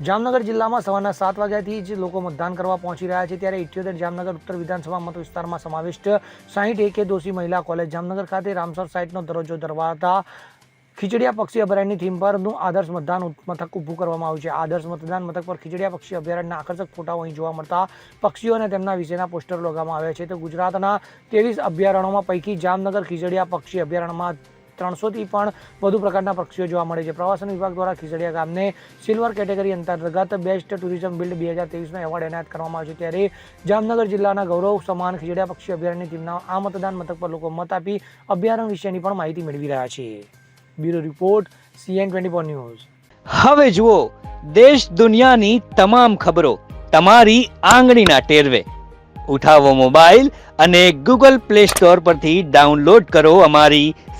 જામનગર જિલ્લામાં સવારના સાત વાગ્યાથી જ લોકો મતદાન કરવા પહોંચી રહ્યા છે ત્યારે ઇઠ્યોતેર જામનગર ઉત્તર વિધાનસભા મત વિસ્તારમાં સમાવિષ્ટ સાહીઠ એકે દોષી મહિલા કોલેજ જામનગર ખાતે રામસર સાઇટનો દરજ્જો ધરવાતા ખીચડિયા પક્ષી અભયારણ્યની થીમ પરનું આદર્શ મતદાન મથક ઊભું કરવામાં આવ્યું છે. આદર્શ મતદાન મથક પર ખીચડિયા પક્ષી અભયારણ્યના આકર્ષક ફોટાઓ અહીં જોવા મળતા પક્ષીઓ અને તેમના વિશેના પોસ્ટર લગાવવામાં આવ્યા છે. તો ગુજરાતના ત્રેવીસ અભયારણ્યોમાં પૈકી જામનગર ખીચડિયા પક્ષી અભયારણ્યમાં ત્રણસોથી પણ વધુ પ્રકારના પક્ષીઓ જોવા મળે છે. પ્રવાસન વિભાગ દ્વારા ખીસડિયા ગામને સિલ્વર કેટેગરી અંતર્ગત બેસ્ટ ટુરિઝમ બિલ્ડ બે હજાર ત્રેવીસનો એવોર્ડ એનાયત કરવામાં આવ્યો છે. ત્યારે જામનગર જિલ્લાના ગૌરવ સમાન ખીજડિયા પક્ષી અભયારણ્ય ટીમના આ મતદાન મથક પર લોકો મત આપી અભયારણ્ય વિશેની પણ માહિતી મેળવી રહ્યા છે. Bureau report, CN twenty four news. હવે જુઓ, દેશ દુનિયાની તમામ ખબરો તમારી આંગળીના ટેરવે. ઉઠાવો મોબાઈલ અને ગૂગલ પ્લે સ્ટોર પરથી ડાઉનલોડ કરો અમારી